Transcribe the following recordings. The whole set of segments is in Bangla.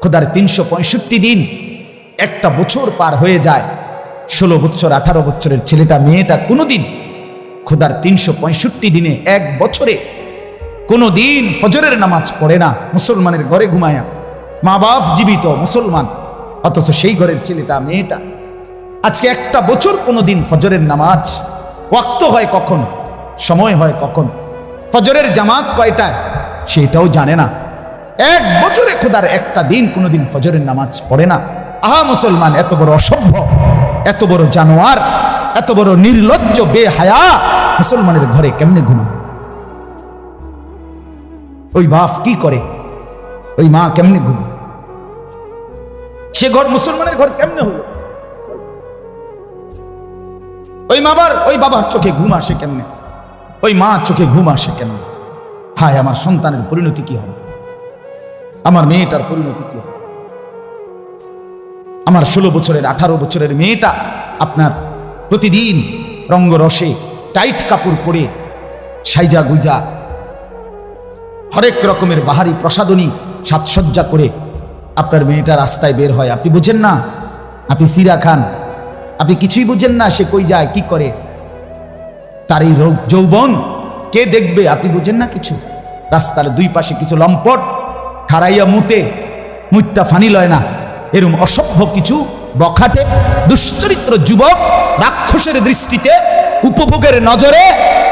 খোদার তিনশো পঁয়ষট্টি দিন একটা বছর পার হয়ে যায়। ষোলো বছর, আঠারো বছরের ছেলেটা, মেয়েটা কোনোদিন খোদার তিনশো পঁয়ষট্টি দিনে এক বছরে কোনো দিন ফজরের নামাজ পড়ে না, মুসলমানের ঘরে ঘুমায়া। মা বাপ জীবিত মুসলমান, অথচ সেই ঘরের ছেলেটা, মেয়েটা। আজকে একটা বছর কোনো দিন ফজরের নামাজ ওয়াক্ত হয় কখন? সময় হয় কখন? ফজরের জামাত কয়টায়? সেটাও জানে না। এক বছরে খোদার একটা দিন কোনোদিন ফজরের নামাজ পড়ে না। আহা মুসলমান, এত বড় অসভ্য, এত বড় জানোয়ার, এত বড় নির্লজ্জ, বেহায়া মুসলমানের ঘরে কেমনে ঘুমায়? ওই বাপ কি করে? ওই মা কেমনে ঘুমায়? সে ঘর মুসলমানের ঘর কেমনে হলো? ওই মাবার, ওই বাবার চোখে ঘুম আসে কেমনে? ওই মা চোখে ঘুম আসে কেমনে? হায়, আমার সন্তানের পরিণতি কি হবে? আমার মেয়েটার পরিণতি কি হবে? আমার ষোলো বছরের, আঠারো বছরের মেয়েটা আপনার প্রতিদিন রঙ্গরসে টাইট কাপড় পরে সাইজা গুজা হরেক রকমের বাহারি প্রসাদনী সাজসজ্জা করে আপনার মেয়েটা রাস্তায় বের হয়। আপনি বুঝেন না? আপনি সিরা খান। আপনি কিছুই বুঝেন না সে কই যায়, কি করে। তার এই রোগ যৌবন কে দেখবে? আপনি বুঝেন না কিছু? রাস্তার দুই পাশে কিছু লম্পট খারাইয়া মুতে মুত্যা ফানি লয় না। এরম অসভ্য কিছু বখাটে, দুশ্চরিত্র যুবক রাক্ষসের দৃষ্টিতে উপভোগের নজরে,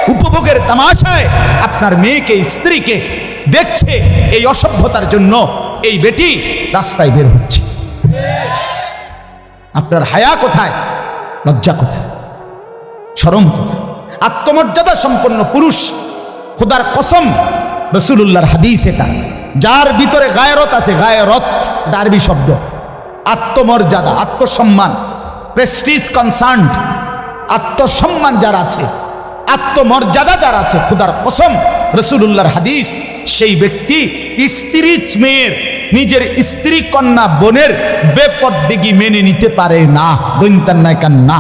উপভোগের তামাশায় আপনার মেয়েকে, স্ত্রীকে দেখছে এই অসভ্যতার জন্য এই বেটি রাস্তায় বের হচ্ছে। আপনার হায়া কোথায়? লজ্জা কোথায়? সরম কোথায়? আত্মমর্যাদা সম্পন্ন পুরুষ, খোদার কসম রসুল্লাহর হাদিস এটা। যার ভিতরে গায়রত আছে, গায়রত ডারবি শব্দ। আত্মমর্যাদা, আত্মসম্মান প্রেস্টিজ কনসার্ন আত্মসম্মান যার আছে, আত্মমর্যাদা যার আছে, খুদার কসম রসুল্লাহর হাদিস, সেই ব্যক্তি স্ত্রী মেয়ের, নিজের স্ত্রী কন্যা বোনের বেপদ্দিগি মেনে নিতে পারে না দৈন্তান নায়কান না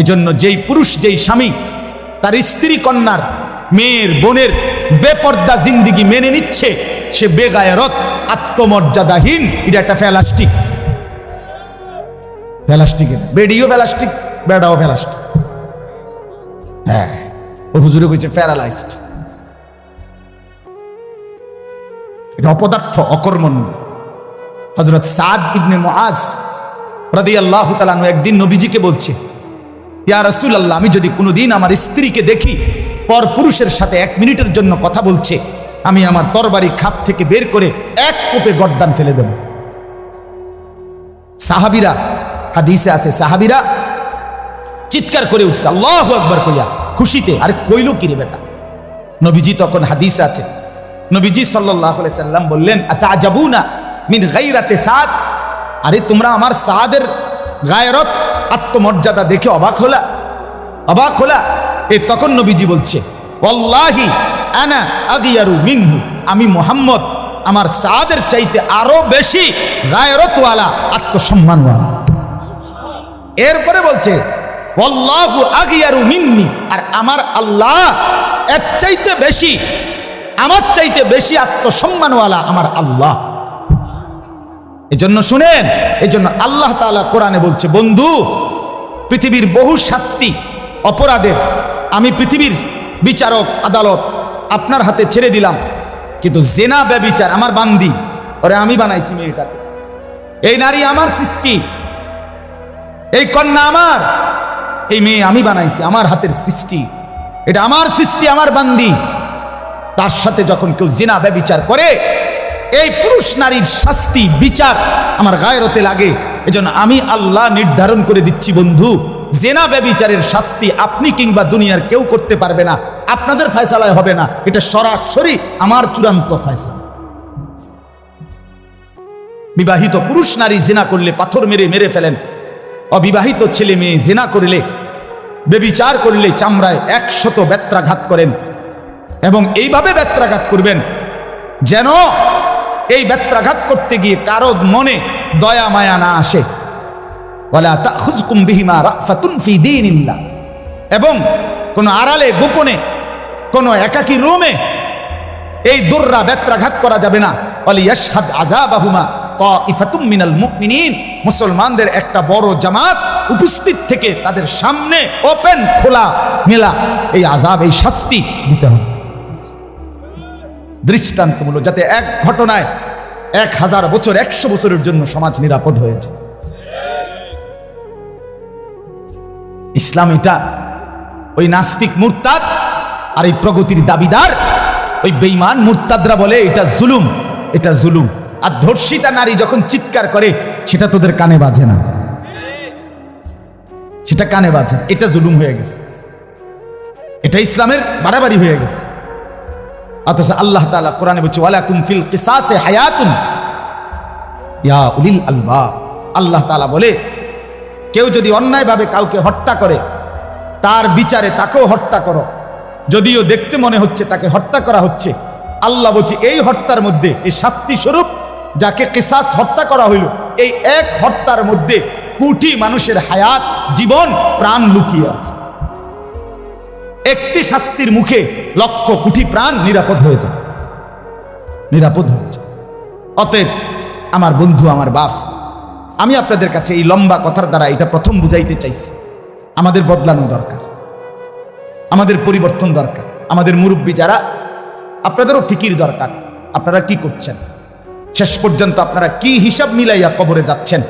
এজন্য যেই পুরুষ, যেই স্বামী, তার স্ত্রী কন্যার, মেয়ের বোনের বেপর্দা জিন্দিগি মেনে নিচ্ছে, সে বেগায়রত আত্মমর্যাদাহীন, এটা একটা ফেলাস্টিক ফেলাস্টিক বেডিও ফেলাস্টিক বেডাও ফেলাস্টিক হ্যাঁ ও হুজুরে কইছে প্যারালাইজড। এটা অপদার্থ, অকর্মণ্য। হজরত সাদ ইবনে মুআজ রাদিয়াল্লাহু তাআলা আনহু একদিন নবীজিকে বলছে, ইয়া রাসূল আল্লাহ আমি যদি কোনোদিন আমার স্ত্রীকে দেখি পর পুরুষের সাথে এক মিনিটের জন্য কথা বলছে, আমি আমার তরবারি খাপ থেকে বের করে এক কোপে গর্দান ফেলে দেব। সাহাবিরা, হাদিসে আছে, সাহাবিরা চিৎকার করে উঠছে, আল্লাহ একবার কইয়া, খুশিতে, আরে কইল কি রে বেটা? নবীজি তখন হাদিস আছে, নবীজি সাল্লাহ সাল্লাম বললেন আতা যাবুনা মিন গাইরাতে সাদ? আরে তোমরা আমার সাদের গায়রত, আত্মমর্যাদা দেখে অবাক হলা? অবাক হলা? এ তখন নবীজি বলছে, ওয়াল্লাহি আনা আমি মোহাম্মদ, আমার সাদের চাইতে আরও বেশি গায়রতওয়ালা, আত্মসম্মানওয়ালা। এরপরে বলছে আর আমার আল্লাহ এর চাইতে বেশি, আমার চাইতে বেশি আত্মসম্মানওয়ালা আমার আল্লাহ। এজন্য শুনেন, এজন্য আল্লাহ তাআলা কোরআনে বলছে, বন্ধু, পৃথিবীর বহু শাস্তি, অপরাধের আমি পৃথিবীর বিচারক, আদালত আপনার হাতে ছেড়ে দিলাম। কিন্তু জেনা ব্যবিচার, আমার বান্দি, ওরে আমি বানাইছি মেয়েটাকে। এই নারী আমার সৃষ্টি, এই কন্যা আমার, এই মেয়ে আমি বানাইছি, আমার হাতের সৃষ্টি। এটা আমার সৃষ্টি, আমার বান্দি। তার সাথে যখন কেউ জেনা ব্যবিচার করে, এই পুরুষ নারীর শাস্তি, বিচার আমার গায়রতে লাগে। এজন্য আমি আল্লাহ নির্ধারণ করে দিচ্ছি, বন্ধু। জেনা ব্যবিচারের শাস্তি আপনি কিংবা দুনিয়ার কেউ করতে পারবে না। আপনাদের ফয়সালায় হবে না। এটা সরাসরি আমার চূড়ান্ত ফয়সালা। বিবাহিত পুরুষ নারী জেনা করলে পাথর মেরে মেরে ফেলেন। অবিবাহিত ছেলে মেয়ে জেনা করলে বেবিচার করলে চামড়ায় একশত ব্যত্রাঘাত করেন এবং এইভাবে ব্যত্রাঘাত করবেন যেন এই ব্যত্রাঘাত করতে গিয়ে কারও মনে দয়া মায়া না আসে। ওয়ালা তাখুজকুম বিহিমা রাফাতুন ফি দীনিল্লাহ। এবং কোন আড়ালে, গোপনে, কোন একাকী রুমে এই দুর্রা ব্যত্রাঘাত করা যাবে না। ওয়ালিয়াশহাদ আযাবাহুমা তাইফাতুম মিনাল মুমিনিন। মুসলমানদের একটা বড় জামাত উপস্থিত থেকে তাদের সামনে ওপেন, খোলা, মেলা এই আযাব, এই শাস্তি দিতে হবে। দৃষ্টান্তমূলক, যাতে এক ঘটনায় এক হাজার বছর, একশো বছরের জন্য সমাজ নিরাপদ হয়েছে ইসলাম এটা ওই নাস্তিক মুরতাদ আর এই প্রগতির দাবিদার, ওই বেইমান মুরতাদরা বলে এটা জুলুম এটা জুলুম। আর ধর্ষিতা নারী যখন চিৎকার করে, সেটা তোদের কানে বাজে না। সেটা কানে বাজে এটা জুলুম হয়ে গেছে। এটা ইসলামের বাড়াবাড়ি হয়ে গেছে। অথচ আল্লাহ তাআলা কোরআনে বলছে, ওয়ালাকুম ফিল কিসাসে হায়াতুন ইয়া উলিল আলবাব। আল্লাহ তাআলা বলে কেউ যদি অন্যায়ভাবে কাউকে হত্যা করে, তার বিচারে তাকেও হত্যা করো। যদিও দেখতে মনে হচ্ছে তাকে হত্যা করা হচ্ছে, আল্লাহ বলছে, এই হত্যার মধ্যে, এই শাস্তি স্বরূপ যাকে কিসাস হত্যা করা হইল, এই এক হত্যার মধ্যে কোটি মানুষের হায়াত, জীবন, প্রাণ লুকিয়ে আছে। একটি শাস্তির মুখে লক্ষ কোটি প্রাণ নিরাপদ হয়ে যায়। নিরাপদ হয়ে যায়। অতএব, আমার বন্ধু, আমার বাপ আমি আপনাদের কাছে এই লম্বা কথার দ্বারা এটা প্রথম বুঝাইতে চাইছি। আমাদের বদলানো দরকার। আমাদের পরিবর্তন দরকার। আমাদের মুরব্বী যারা, আপনাদেরও ফিকির দরকার। আপনারা কি করছেন? শেষ পর্যন্ত আপনারা কি হিসাব মিলাইয়া কবরে যাচ্ছেন?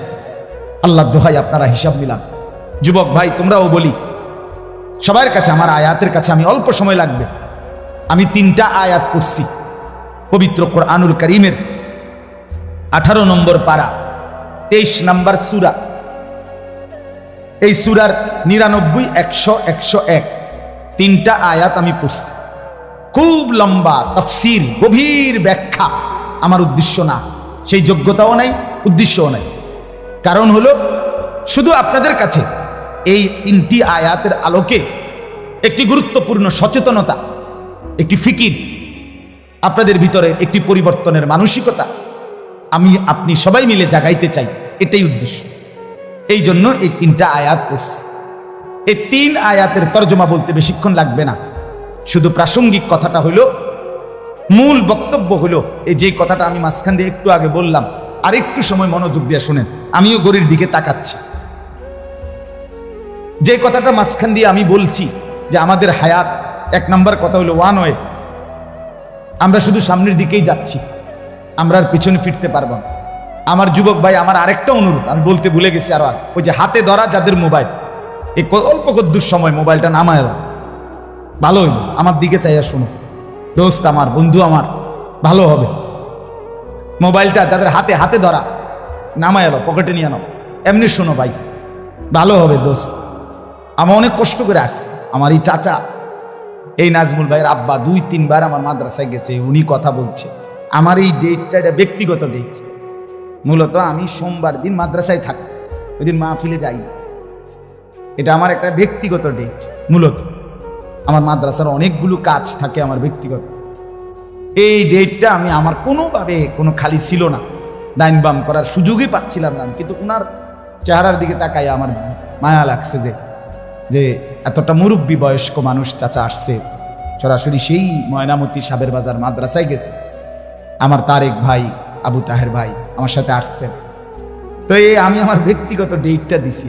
আল্লাহ দোহাই আপনারা হিসাব মিলান। যুবক ভাই, তোমরাও বলি, সবার কাছে আমার আয়াতের কাছে আমি অল্প সময় লাগবে। আমি তিনটা আয়াত পড়ছি। পবিত্র কোরআনুল করিমের আঠারো নম্বর পারা। তেইশ নাম্বার সুরা। এই সুরার নিরানব্বই, একশো একশো এক তিনটা আয়াত আমি পড়ছি। খুব লম্বা, তফসির, গভীর ব্যাখ্যা। আমার উদ্দেশ্য না। সেই যোগ্যতাও নাই, উদ্দেশ্যও নাই। কারণ হলো, শুধু আপনাদের কাছে এই তিনটি আয়াতের আলোকে একটি গুরুত্বপূর্ণ সচেতনতা, একটি ফিকির, আপনাদের ভিতরে একটি পরিবর্তনের মানসিকতা, আমি, আপনি সবাই মিলে জাগাইতে চাই। এটাই উদ্দেশ্য। এই জন্য এই তিনটা আয়াত পড়ছি। এই তিন আয়াতের তর্জমা বলতে বেশিক্ষণ লাগবে না। শুধু প্রাসঙ্গিক কথাটা হইল মূল বক্তব্য হলো, এই যে কথাটা আমি মাঝখান দিয়ে একটু আগে বললাম আর একটু সময় মনোযোগ দিয়ে শোনেন, আমিও গরির দিকে তাকাচ্ছি। যে কথাটা মাঝখান দিয়ে আমি বলছি, যে আমাদের হায়াত, এক নম্বর কথা হলো ওয়ান ওয়ে আমরা শুধু সামনের দিকেই যাচ্ছি, আমরা আর পিছনে ফিরতে পারব না। আমার যুবক ভাই, আমার আরেকটা অনুরোধ, আমি বলতে ভুলে গেছি আরও। ওই যে হাতে ধরা যাদের মোবাইল, এই অল্প কদ্দুর সময় মোবাইলটা নামায়। ভালো হইল আমার দিকে চাইয়া শোনো। দোস্ত আমার, বন্ধু আমার, ভালো হবে। মোবাইলটা তাদের হাতে হাতে ধরা, নামায় এলো পকেটে নিয়ে নাও। এমনি শোনো ভাই, ভালো হবে দোস্ত। আমার অনেক কষ্ট করে আসছে। আমার এই চাচা, এই নাজমুল ভাইয়ের আব্বা দুই, তিনবার আমার মাদ্রাসায় গেছে, উনি কথা বলছে। আমার এই ডেটটা এটা ব্যক্তিগত ডেট মূলত আমি সোমবার দিন মাদ্রাসায় থাকি, ওই দিন মাহফিলে যাই। এটা আমার একটা ব্যক্তিগত ডেট মূলত আমার মাদ্রাসার অনেকগুলো কাজ থাকে আমার ব্যক্তিগত এই ডেটটা আমি আমার কোনোভাবে, কোনো খালি ছিল না ডাইন বাম করার সুযোগই পাচ্ছিলাম না। কিন্তু ওনার চেহারার দিকে তাকাই আমার মায়া লাগছে যে যে এতটা মুরব্বী বয়স্ক মানুষ চাচা আসছে সরাসরি সেই ময়নামতি সাবের বাজার মাদ্রাসায় গেছে আমার তারেক ভাই, আবু তাহের ভাই আমার সাথে আসছেন। তো এই আমি আমার ব্যক্তিগত ডেটটা দিছি।